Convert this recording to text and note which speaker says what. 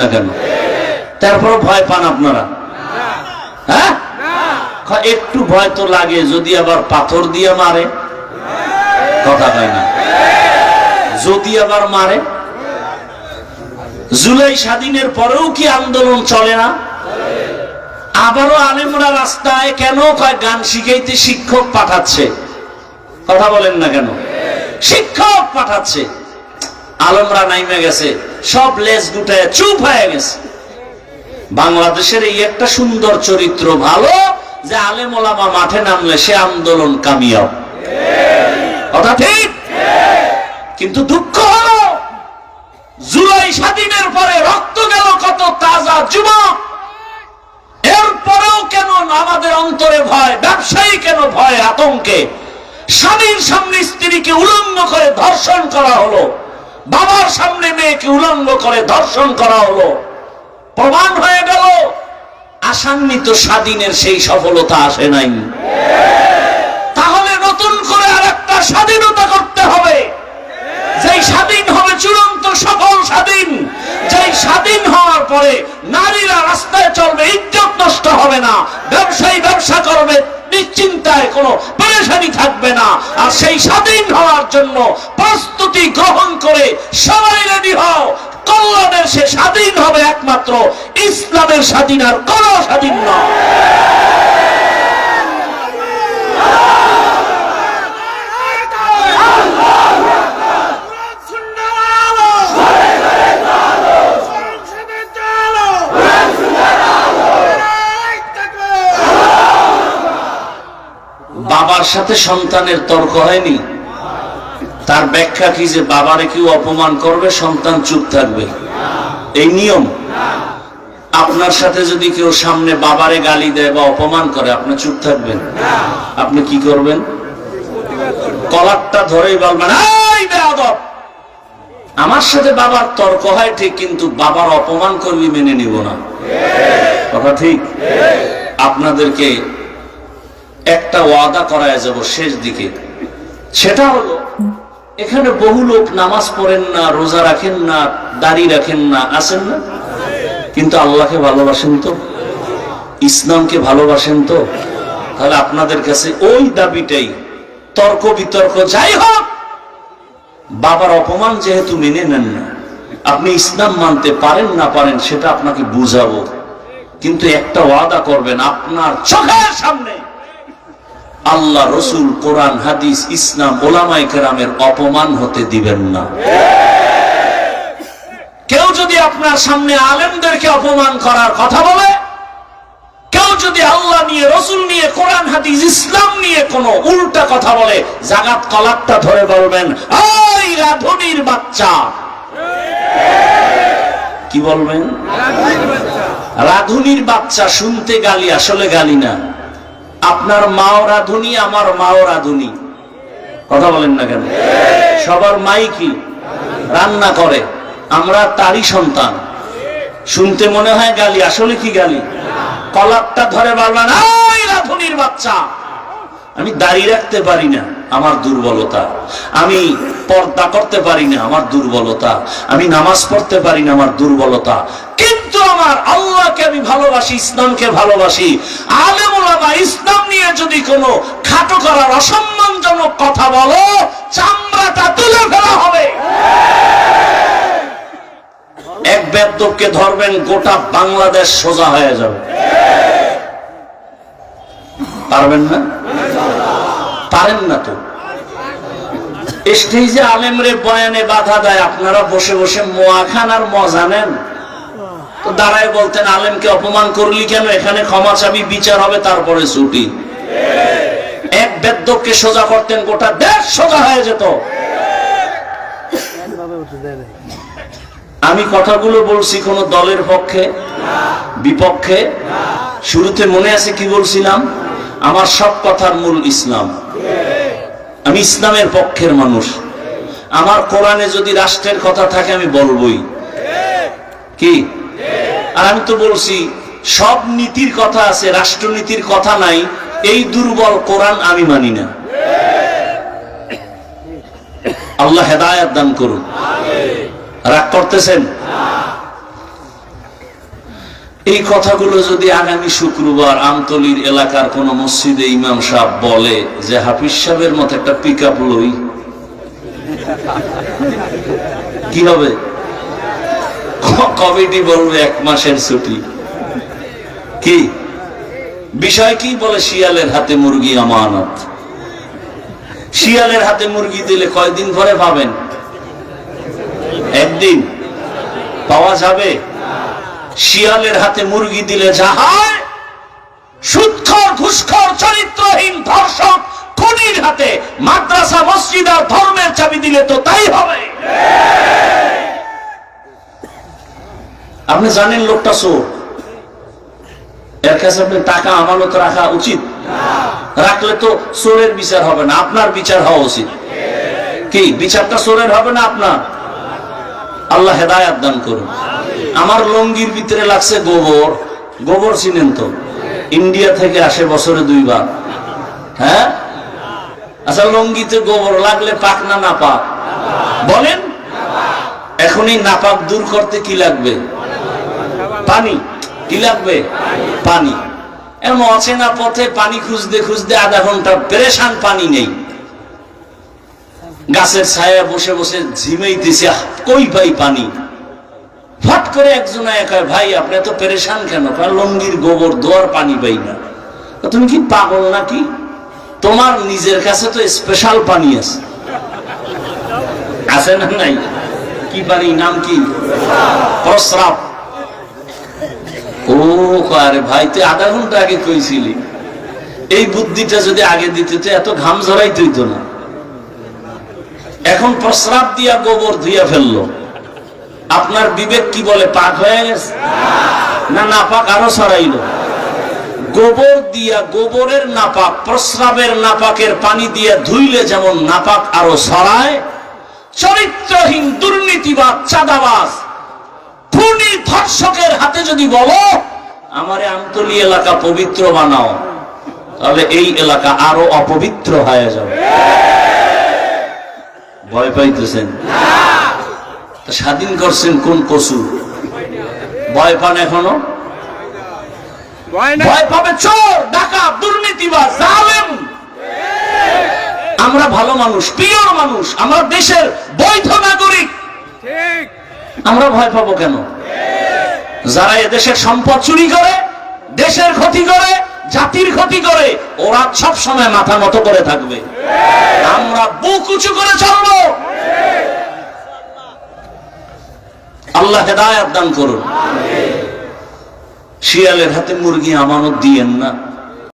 Speaker 1: না কেন? তারপর ভয় পান আপনারা? হ্যাঁ? একটু ভয় তো লাগে, যদি আবার পাথর দিয়ে মারে, কথা হয় না। যদি আবার মারে, জুলাই স্বাধীনের পরেও কি আন্দোলন চলে না? আবারও আলেমরা রাস্তায় কেন কয় গান শিখাইতে শিক্ষক পাঠাচ্ছে? কথা বলেন না কেন? শিক্ষক পাঠাচ্ছে। আলমরা নাইমে গেছে। সব লেজ গুটায় চুপ হয়ে গেছে। বাংলাদেশের এই একটা সুন্দর চরিত্র ভালো, যে আলেম ওলামা মাঠে নামলে সে আন্দোলন কামিয়াব। কথা ঠিক? কিন্তু দুঃখ হলো, জুলাই স্বাধীনের পরে রক্ত গেল কত তাজা যুবক এরপরেও কেন আমাদের অন্তরে ভয়, ব্যবসায়ী কেন ভয়, আতঙ্কে? স্বামীর সামনে স্ত্রীকে উলঙ্গ করে ধর্ষণ করা হলো। বাবার সামনে মেয়েকে উলঙ্গ করে ধর্ষণ করা হলো। প্রমাণ হয়ে গেল, আসান্বিত স্বাধীনের সেই সফলতা আসে নাই। তাহলে নতুন করে আর একটা স্বাধীনতা করতে হবে। যেই স্বাধীন হবে চূড়ান্ত সফল স্বাধীন। যেই স্বাধীন হওয়ার পরে নারীরা রাস্তায় চলবে, ইজ্জত নষ্ট হবে না। ব্যবসায়ী ব্যবসা করবে, নিশ্চিন্তায় কোনো পরেশানি থাকবে না। আর সেই স্বাধীন হওয়ার জন্য প্রস্তুতি গ্রহণ করে সবাই রেডি হও। কল্যাণের সে স্বাধীন হবে একমাত্র ইসলামের স্বাধীন আর কোনো স্বাধীন নয়। বাবার সাথে সন্তানের তর্ক হয়নি? তার ব্যাখ্যা কি যে বাবারে কেউ অপমান করবে, সন্তান চুপ থাকবে? এই নিয়ম? আপনার সাথে যদি কেউ সামনে বাবারে গালি দেয় বা অপমান করে, আপনি চুপ থাকবেন। আপনি কি করবেন? কলারটা ধরেই বলবেন আমার সাথে বাবার তর্ক হয় ঠিক, কিন্তু বাবার অপমান করবি মেনে নিব না। কথা ঠিক? আপনাদেরকে একটা ওয়াদা করায় যাব শেষ দিকে। সেটা হলো, এখানে বহু লোক নামাজ পড়েন না, রোজা রাখেন না, দাড়ি রাখেন না, আছেন না? কিন্তু আল্লাহকে ভালোবাসেন তো? ইসলামকে ভালোবাসেন তো? তাহলে আপনাদের কাছে ওই দাবিটাই, তর্ক বিতর্ক যাই হোক, বাবার অপমান যেহেতু মেনে নেন না, আপনি ইসলাম মানতে পারেন না পারেন সেটা আপনাকে বুঝাবো। কিন্তু একটা ওয়াদা করবেন, আপনার চোখের সামনে আল্লাহ রসুল কোরআন হাদিস ইসলাম ওলামাই কেরামের অপমান হতে দিবেন না। কেউ যদি আপনার সামনে আলেমদেরকে অপমান করার কথা বলে কেউ যদি আল্লাহ নিয়ে রসুল নিয়ে কোরআন হাদিস ইসলাম নিয়ে কোনো উল্টা কথা বলে জাগাত কলারটা ধরে বলবেন ওই রাধুনির বাচ্চা। কি বলবেন? রাধুনির বাচ্চা শুনতে গালি আসলে গালি না। আপনার মাও রাধুনি আমার মাও রাধুনি কথা বলেন না কেন? সবার মাই কি? রান্না করে। আমরা তারই সন্তান। শুনতে মনে হয় গালি, আসলে কি গালি? কলারটা ধরে ওই রাধুনির বাচ্চা। আমি দাড়ি রাখতে পারি না, আমার দুর্বলতা। আমি পর্দা করতে পারি না, আমার দুর্বলতা। আমি নামাজ পড়তে পারি না, আমার দুর্বলতা। কিন্তু আমার আল্লাহকে আমি ভালোবাসি, ইসলামকে ভালোবাসি। আলেমুলামা, ইসলাম নিয়ে যদি কোনো খাটো করার অসম্মানজনক কথা বলো, চামড়াটা তুলে ফেলা হবে। এক বেদকে ধরবেন, গোটা বাংলাদেশ সোজা হয়ে যাবে। পারবেন না? পারেন না তো। স্টেজে আলেমরে বয়ানে বাধা দেয়, আপনারা বসে বসে মোয়া খান আর মজা নেন। তো দাঁড়ায় বলতেন, আলেমকে অপমান করলি কেন? এখানে ক্ষমা চাবি, বিচার হবে, তারপরে ছুটি। এক বেদ্যকে সোজা করতেন, গোটা দেশ সোজা হয়ে যেত। আমি কথাগুলো বলছি কোন দলের পক্ষে, বিপক্ষে? শুরুতে মনে আছে কি বলছিলাম? আমার সব কথার মূল ইসলাম। আমি ইসলামের পক্ষের মানুষ। আমার কোরআনে যদি রাষ্ট্রের কথা থাকে, আমি বলবই। কি? আর আমি তো বলছি, সব নীতির কথা আছে, রাষ্ট্রনীতির কথা নাই, এই দুর্বল কোরআন আমি মানি না। আল্লাহ হেদায়াত দান করুন। রাগ করতেছেন? এই কথাগুলো যদি আগামী শুক্রবার আমতলির এলাকার কোন মসজিদে ইমাম সাহেব বলে যে, হাফিজ সাহেবের মতো একটা পিক আপ লই। কি হবে? কমিটি বলবে এক মাসের ছুটি। কি? বিষয় কি বলে, শিয়ালের হাতে মুরগি আমানত। শিয়ালের হাতে মুরগি দিলে কয়দিন পরে পাবেন? একদিন। পাওয়া যাবে? শিয়ালের হাতে মুরগি দিলে যা হয়। সুৎখর, ঘুষখর, চরিত্রহীন ধর্ষক খুনির হাতে মাদ্রাসা, মসজিদ আর ধর্মের চাবি দিলে তো তাই হবে। আপনি জানেন লোকটা চোর? এর কাছে আপনি টাকা আমানত রাখা উচিত? রাখলে তো চোরের বিচার হবে না, আপনার বিচার হওয়া উচিত। কি, বিচারটা চোরের হবে না আপনার? আল্লাহ হেদায়াত দান করুন। আমার লঙ্গির ভিতরে লাগছে গোবর। গোবর চিনেন তো? ইন্ডিয়া থেকে আসে বছরে দুইবার। হ্যাঁ? আচ্ছা লঙ্গিতে গোবর লাগলে পাক না না পাক বলেন। এখন এই নাপাক দূর করতে কি লাগবে? পানি। কি লাগবে? পানি। এমন অচেনা পথে পানি খুঁজতে খুঁজতে আধা ঘণ্টা পেরেশান পানি নেই। গাছের ছায়া বসে বসে ঝিমেইতেছে। কই পাই পানি? ফট করে একজন একা ভাই আপনি তো পেরেশান কেন? কয়, লঙ্গির গোবর দোয়ার পানি পাই না। তুমি কি পাগল নাকি? তোমার নিজের কাছে তো স্পেশাল পানি আছে। আছে না নাই? কি পানি নাম কি? প্রস্রাব। ও আরে ভাই তুই আধা ঘণ্টা আগে কইছিলি। এই বুদ্ধিটা যদি আগে দিতে তো এত ঘাম ঝরাই তুইতো না। এখন প্রস্রাব দিয়া গোবর ধুইয়া ফেলল। আপনার বিবেক কি বলে, পাক হয়ে গেছে? না নাপাক আরও ছড়াইলো। গোবর দিয়া গোবরের নাপাক, প্রস্রাবের নাপাকের পানি দিয়া ধুইলে যেমন নাপাক আরও ছড়ায়, চরিত্রহীন, দুর্নীতিবাদ, চাঁদাবাজ, খুনি ধর্ষকের হাতে যদি বলো, আমারে আমতলি এলাকা পবিত্র বানাও তাহলে এই এলাকা আরও অপবিত্র হয়ে যাবে। ভয় পাইতেছেন? তা স্বাধীন করছেন কোন কসু ভয় পান এখনও? ভয় পাবে চোর ডাকাত দুর্নীতিবাজ জালেম। আমরা ভালো মানুষ পিওর মানুষ আমরা দেশের বৈধ নাগরিক। আমরা ভয় পাবো কেন? যারা এদেশের সম্পদ চুরি করে দেশের ক্ষতি করে জাতির ক্ষতি করে ওরা সব সময় মাথা মতো করে থাকবে। আমরা বুক উঁচু করে চলবো। আল্লাহ হেদায়াত দান করুন। শিয়ালের হাতে মুরগি আমানত দিয়েন না।